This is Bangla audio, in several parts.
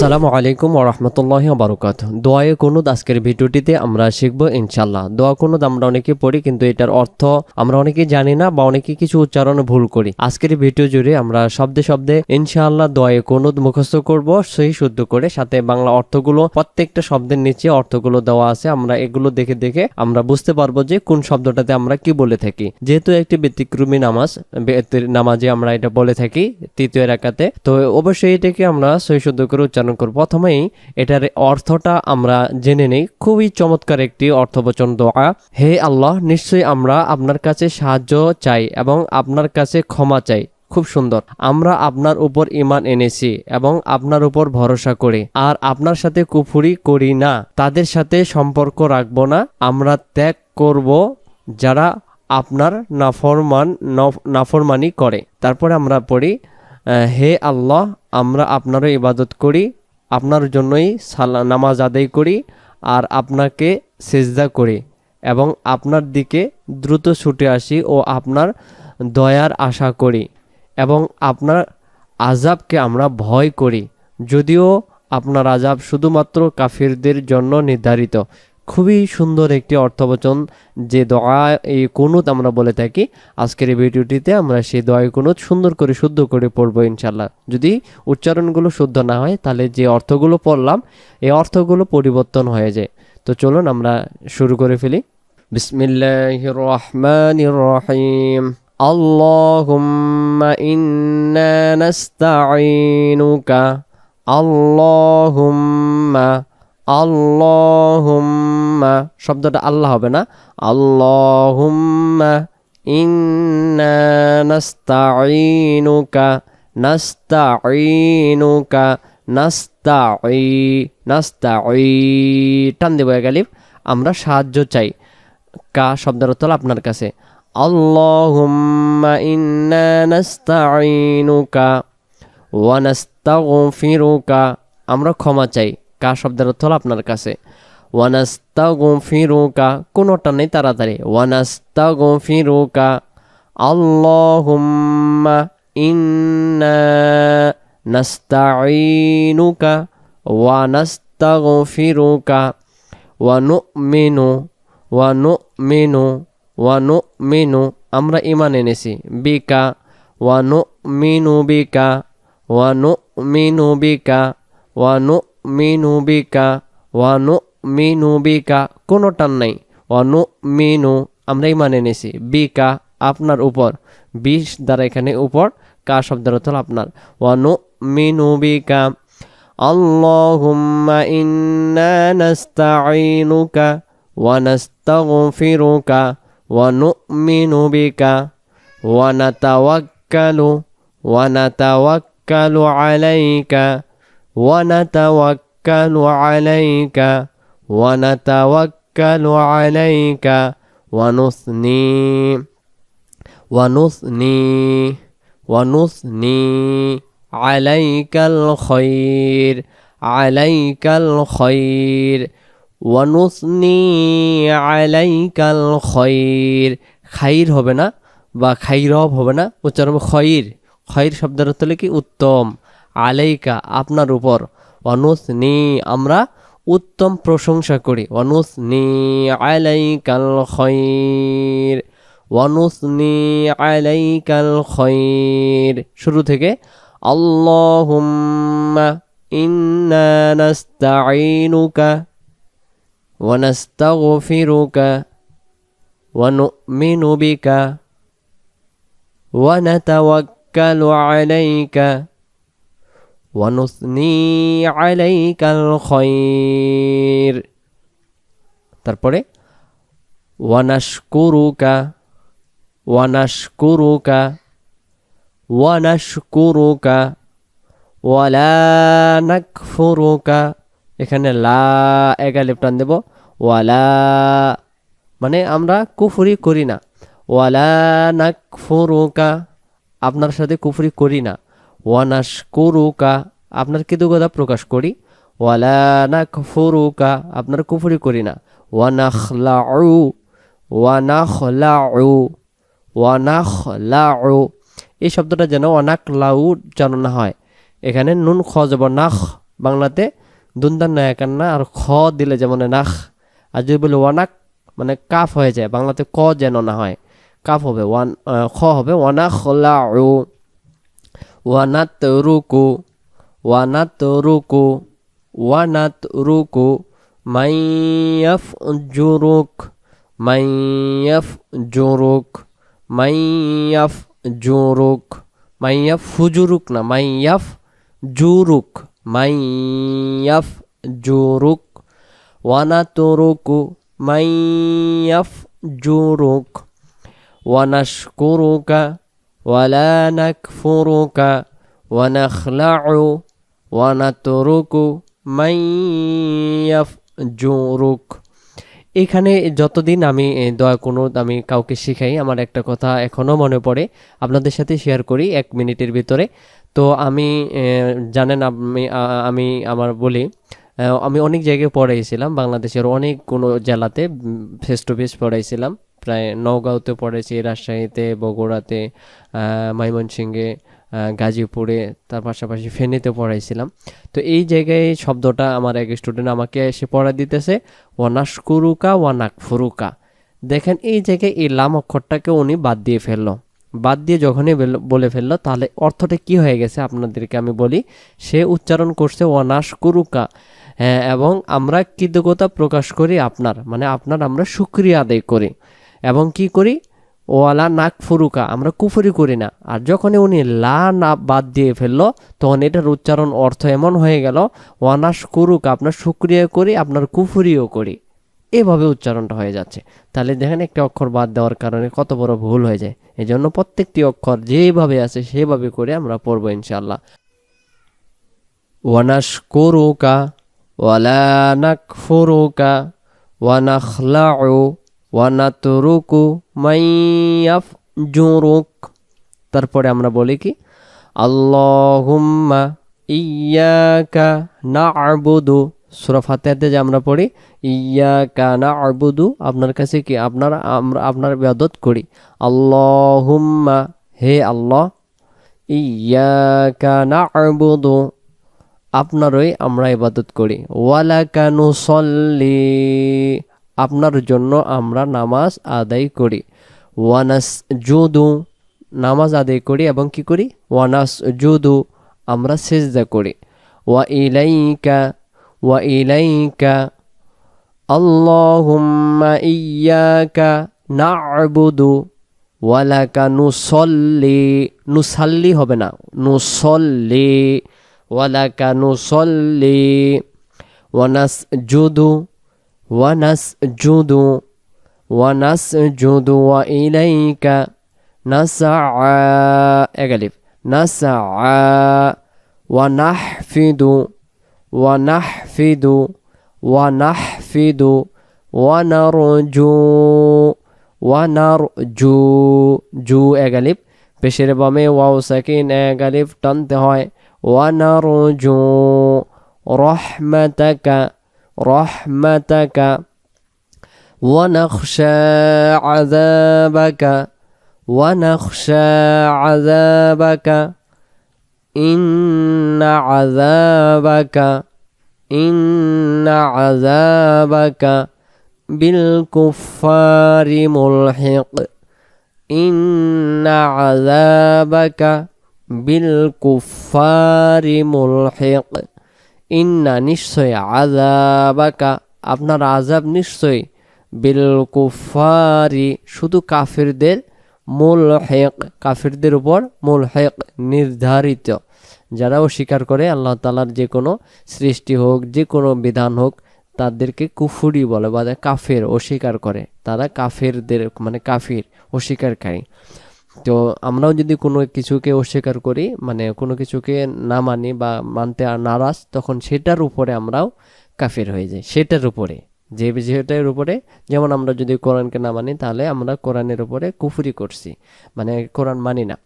আসসালামু আলাইকুম ওরহমতুল্লাহ বারকাত দোয়ায়ে কুনুদ, আজকের ভিডিওটিতে আমরা শিখব ইনশাল্লাহ দোয়া কুনুদ আমরা অনেকে পড়ি, কিন্তু এটার অর্থ আমরা অনেকে জানি না বা অনেকে কিছু উচ্চারণ ভুল করি। আজকের ভিডিও জুড়ে আমরা শব্দে শব্দে ইনশাআল্লাহ দোয়ায়ে কুনুদ মুখস্থ করব সেই শুদ্ধ করে। সাথে বাংলা অর্থগুলো, প্রত্যেকটা শব্দের নিচে অর্থগুলো দেওয়া আছে। আমরা এগুলো দেখে দেখে আমরা বুঝতে পারব যে কোন শব্দটাতে আমরা কি বলে থাকি। যেহেতু একটি ব্যতিক্রমী নামাজ নামাজে আমরা এটা বলে থাকি তৃতীয় রাকাতে, তো অবশ্যই এটাকে আমরা সই শুদ্ধ করে উচ্চারণ করব। প্রথমেই এটার অর্থটা আমরা জেনে নেই। খুবই চমৎকার একটি অর্থবচন দোয়া। হে আল্লাহ, নিশ্চয়ই আমরা আপনার কাছে সাহায্য চাই এবং আপনার কাছে ক্ষমা চাই। খুব সুন্দর। আমরা আপনার উপর ইমান এনেছি এবং আপনার উপর ভরসা করি। আর আপনার সাথে কুফুরি করি না। তাদের সাথে সম্পর্ক রাখব না। আমরা ত্যাগ করব যারা আপনার নাফরমান, নফ- নাফরমানি করে। তারপরে আমরা পড়ি হে আল্লাহ, আমরা আপনারও ইবাদত করি। আপনার জন্যই সালা, নামাজ আদায় করি আর আপনাকে সেজদা করি এবং আপনার দিকে দ্রুত ছুটে আসি ও আপনার দয়ার আশা করি এবং আপনার আজাবকে আমরা ভয় করি। যদিও আপনার আজাব শুধুমাত্র কাফিরদের জন্য নির্ধারিত। খুবই সুন্দর একটি অর্থবচন যে দোয়া এই কুনুত আমরা বলে থাকি আজকের এই ভিডিওটিতে আমরা সেই দোয়া কুনুত সুন্দর করে শুদ্ধ করে পড়বো ইনশাল্লাহ যদি উচ্চারণগুলো শুদ্ধ না হয় তাহলে যে অর্থগুলো পড়লাম এই অর্থগুলো পরিবর্তন হয়ে যায় তো চলুন আমরা শুরু করে ফেলি বিসমিল্লাহ রহমান রহিম اللهم إنا نستعينك اللهم আল্লাহুম্মা, শব্দটা আল্লাহ হবে না। আল্লাহুম্মা ইন্না নাস্তাঈনুকা নাস্তাঈনুকা, নাস্তাঈ নাস্তাঈ। টান দেব গালিব আমরা সাহায্য চাই। কা শব্দের হলো আপনার কাছে। ইন্না নাস্তাঈনুকা, ওয়া নাস্তাগফিরুকা, আমরা ক্ষমা চাই। কা শব্দের অর্থ হলো আপনার কাছে। ওয়ানাস্তাগফিরুকা, কোনোটা নেই তাড়াতাড়ি। ওয়ানাস্তাগফিরুকা, আল্লাহুম্মা ইন্না নাস্তাঈনুকা ওয়া নাস্তাগফিরুকা ওয়া নুমিনু ওয়া নুমিনু ওয়া নুমিনু আমরা ইমান এনেছি। বিকা ওয়া নুমিনু বিকা ওয়া নুমিনু বিকা ওয়া নুমিনু বিকা ওয়া নুমিনু বিকা কোনো টান নাই ওয়া নুমিনু আমরা ইমান এনেছি বিকা আপনার উপর বিশ দ্বারা এখানে উপর কা শব্দের অর্থ হলো আপনার ওয়া নুমিনু বিকা اللهم إنا نستعينك ونستغفرك ونؤمن بك ونتوكل ونتوكل عليك ونتوكل عليك ونتوكل عليك ونثني ونثني ونثني عليك الخير عليك الخير ونثني عليك الخير খাইর হবে না বা খাইরব হবে না উচ্চারণ হবে খয়ির খয়ির শব্দের অর্থ হলো কি উত্তম আলাইকা আপনার উপর। অনুস নি আমরা উত্তম প্রশংসা করি। অনুসনি আলাইকাল খয়ির ওয়ানুসনি আলাইকাল খয়ির শুরু থেকে আল্লাহুম্মা ইন্না নাস্তাঈনুকা ওয়া নাস্তাগফিরুকা ওয়া নু'মিনু বিকা ওয়া নাতাওয়াক্কালু আলাইকা। ওয়া নুসনি আলাইকাল খয়ির তারপরে ওয়ানাশকুরুকা ওয়ানাশকুরুকা ওয়ানাশকুরুকা ওয়ালা নাকফুরুকা এখানে লা এগালিপ টান দেব ওয়ালা মানে আমরা কুফুরি করি না। ওয়ালা নাকফুরুকা আপনার সাথে কুফুরি করি না। ওয়ানাশকুরুকা, আপনার কৃতজ্ঞতা প্রকাশ করি। ওয়ালা নাকফুরুকা, আপনার কুফুরি করি না। ওয়ানাখলাউ ওয়ানাখলাউ ওয়ানাখলাউ। এই শব্দটা যেন অনাক লাউ যেন না হয়। এখানে নুন খ যাব নাখ, বাংলাতে দুন্দান না আর খ দিলে যেমন নাখ। আর যদি বলি ওয়ানাক মানে কাফ হয়ে যায়, বাংলাতে ক যেন না হয়। কাফ হবে, ওয়ান খ হবে ওয়ানা খোলা wanatruku. Wanat ruku mayaf juruk mayaf juruk mayaf juruk mayaf fujuruk na mayaf juruk mayaf juruk wanat ruku mayaf juruk wanashkuruka. ولا نكفرك ونخلع ونترك من يفجرك এখানে যতদিন আমি এ, দোয়া কোনো আমি কাউকে শিখাই আমার একটা কথা এখনও মনে পড়ে আপনাদের সাথে শেয়ার করি এক মিনিটের ভিতরে তো আমি এ, জানেন আমি আ- আমি আমার বলি আহ, আমি অনেক জায়গায় পড়াইছিলাম, বাংলাদেশের অনেক কোনো জেলাতে ফেস টু ফেস পড়াইছিলাম। প্রায় নওগাঁওতে পড়েছি রাজশাহীতে, বগুড়াতে ময়মনসিংহে গাজীপুরে, তার পাশাপাশি ফেনীতে পড়াইছিলাম। তো এই জায়গায় শব্দটা আমার এক স্টুডেন্ট আমাকে এসে পড়া দিতেছে, ওয়ানাশকুরুকা ওয়ানাক ফুরুকা দেখেন, এই জায়গায় এই লাম অক্ষরটাকে উনি বাদ দিয়ে ফেলল। বাদ দিয়ে যখনই বলে ফেলল, তাহলে অর্থটা কি হয়ে গেছে আপনাদেরকে আমি বলি? সে উচ্চারণ করছে, ওয়ানাশকুরুকা। হ্যাঁ হ্যাঁ, এবং আমরা কৃতজ্ঞতা প্রকাশ করি আপনার। মানে আপনার আমরা সুক্রিয়া আদায় করি। এবং কি করি? ওয়ালা নাক ফুরুকা, আমরা কুফুরি করি না। আর যখন উনি লা না বাদ দিয়ে ফেলল, তখন এটার উচ্চারণ অর্থ এমন হয়ে গেল, ওয়ানাস কুরুকা, আপনার সুক্রিয়া করি, আপনার কুফুরিও করি। এভাবে উচ্চারণটা হয়ে যাচ্ছে। তাহলে দেখেন একটা অক্ষর বাদ দেওয়ার কারণে কত বড় ভুল হয়ে যায়। এই জন্য প্রত্যেকটি অক্ষর যেভাবে আছে, সেভাবে করে আমরা পড়ব ইনশাল্লাহ ওয়ানাস কুরুকা ولا نكفرك ونخلع ونترك من يفجرك তারপরে আমরা বলি কি আল্লাহুম্মা ইয়াকা না'বুদু সূরা ফাতিহাতে যে আমরা পড়ি ইয়াকা না'বুদু আপনার কাছে কি আপনার আমরা আপনার ইবাদত করি আল্লাহুম্মা হে আল্লাহ ইয়াকা না'বুদু আপনারই আমরা ইবাদত করি। ওয়ালা কানু সল্লি আপনার জন্য আমরা নামাজ আদায় করি। ওয়ানাস জুদু নামাজ আদায় করি এবং কি করি? ওয়ানাস জুদু আমরা সেজদা করি। ওয়া ইলাইকা ওয়া ইলাইকা, আল্লাহুম্মা ইয়াকা না'বুদু, ওয়ালাকা নুসল্লি, নুসাল্লি হবে না, নুসল্লি। ওয়ালাকা নুসল্লি ওয়ানাসজুদু ওয়ানাসজুদু ওয়ানাসজুদু ওয়া ইলাইকা নাসআ এগালিফ নাসআ ওয়ানাহফিদু ওয়ানাহফিদু ওয়ানাহফিদু ওয়ানারজু ওয়ানারজু জু এগালিফ পেশের বামে ওয়াও সাকিন এগালিফ টানতে হয় ونرجو رحمتك رحمتك. ونخشى عذابك ونخشى عذابك. إن عذابك إن عذابك بالكفار ملحق. إن عذابك বিলকুফারি মুলহেক। ইন্না নিশ্চয় আজাবাকা আপনার আজাব নিশ্চয়। বিলকুফারি শুধু কাফিরদের মূল হেক কাফিরদের উপর মূল হেক নির্ধারিত। যারা অস্বীকার করে আল্লাহ তালার যে কোনো সৃষ্টি হোক যে কোনো বিধান হোক, তাদেরকে কুফুরি বলে, বা কাফের অস্বীকার করে। তারা কাফেরদের মানে কাফির অস্বীকারী তো আমরাও যদি কোনো কিছুকে অস্বীকার করি মানে কোনো কিছুকে না মানি বা মানতে আর নারাজ, তখন সেটার উপরে আমরাও কাফের হয়ে যাই। সেটার উপরে। যে বিষয়টার উপরে, যেমন আমরা যদি কোরআনকে না মানি, তাহলে আমরা কোরআনের উপরে কুফুরি করছি। মানে কোরআন মানি না।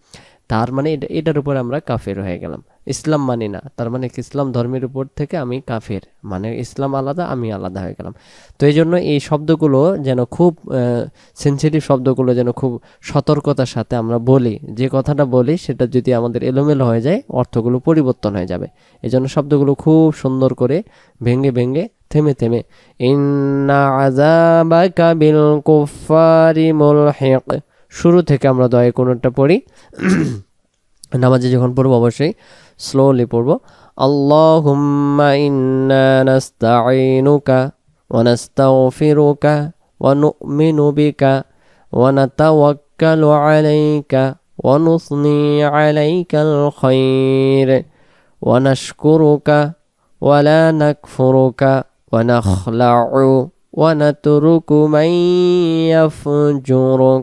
তার মানে এটা, এটার উপরে আমরা কাফের হয়ে গেলাম। ইসলাম মানি না। তার মানে ইসলাম ধর্মের উপর থেকে আমি কাফের। মানে ইসলাম আলাদা, আমি আলাদা হয়ে গেলাম। তো এই জন্য এই শব্দগুলো যেন খুব সেন্সিটিভ শব্দগুলো যেন খুব সতর্কতার সাথে আমরা বলি। যে কথাটা বলি, সেটা যদি আমাদের এলোমেলো হয়ে যায়, অর্থগুলো পরিবর্তন হয়ে যাবে। এই জন্য শব্দগুলো খুব সুন্দর করে ভেঙে ভেঙে থেমে থেমে শুরু থেকে আমরা দয়ে কোনটা পড়ি। নামাজে যখন পড়ব অবশ্যই স্লোলি পড়ব। আল্লাহুম্মা ইন্না নাস্তাঈনুকা ওয়া নাস্তাগফিরুকা ওয়া নু'মিনু বিকা ওয়া নাতাওয়াক্কালু আলাইকা ওয়া নুসনি আলাইকাল খায়র ওয়া নাশকুরুকা ওয়া লা নাকফুরুকা ওয়া নাখলা'ু ওয়া নাতরুকু মান ইয়াফজুরুক।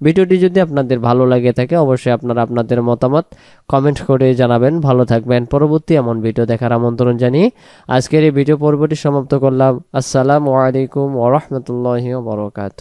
ভিডিওটি যদি আপনাদের ভালো লাগে থাকে, অবশ্যই আপনারা আপনাদের মতামত কমেন্ট করে জানাবেন। ভালো থাকবেন। পরবর্তী এমন ভিডিও দেখার আমন্ত্রণ জানিয়ে আজকের এই ভিডিও পর্বটি সমাপ্ত করলাম। আসসালামু আলাইকুম ওরহমতুল্লাহ বরকাত